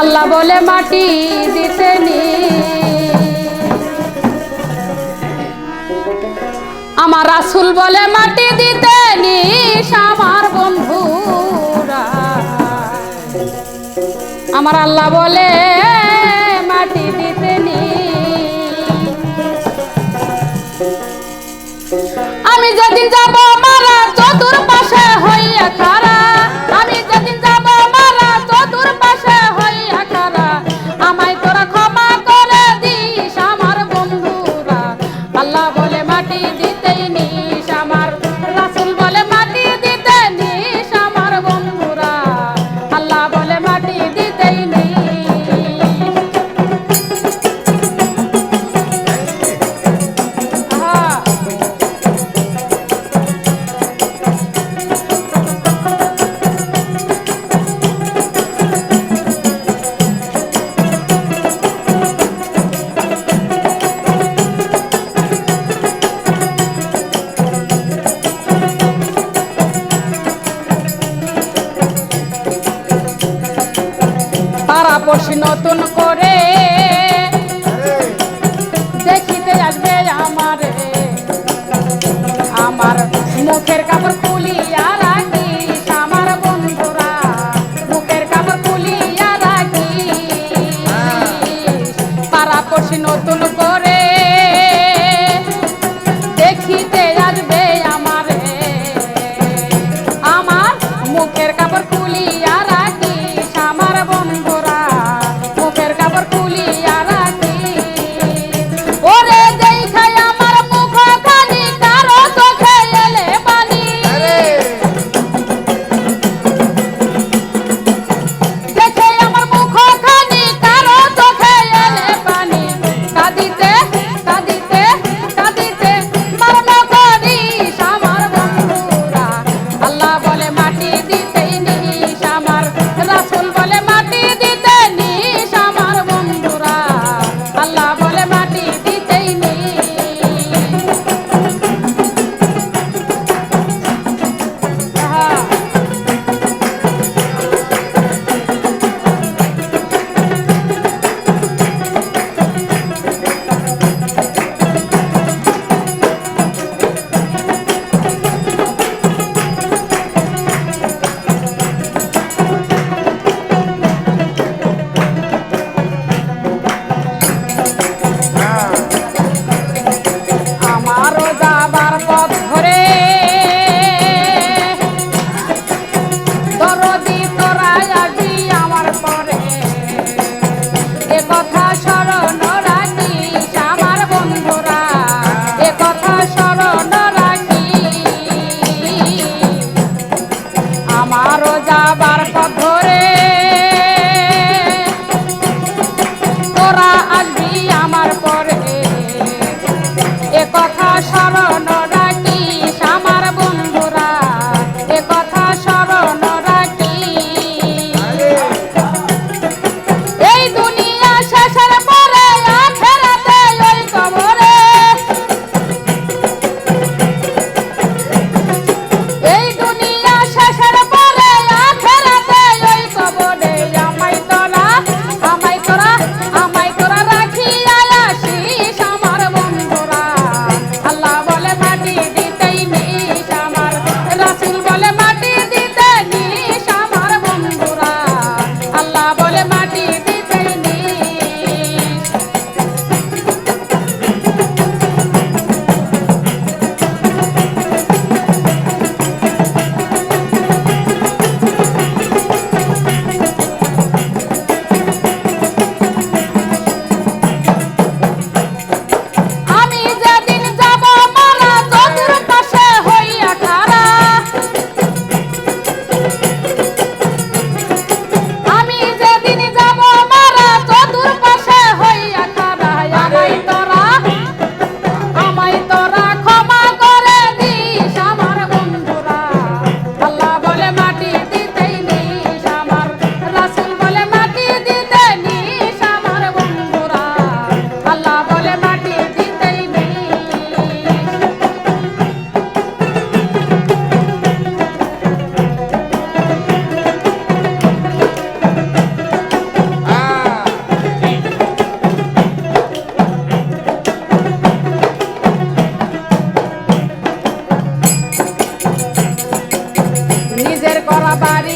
আল্লাহ বলে মাটি দিতে নি। আমার আসুল বলে মাটি দিতে নিস আমার বন্ধুরা। আমার আল্লাহ বলে মাটি দিতে মানুষ নতুন করে। দেখিতে আসবে আমার। আমার মুখের কাপড় খুলিয়া রাখিস, আমার বন্ধুরা। মুখের কাপড় খুলিয়া রাখিস। পাড়া পড়ছি নতুন করে। একক Bye-bye.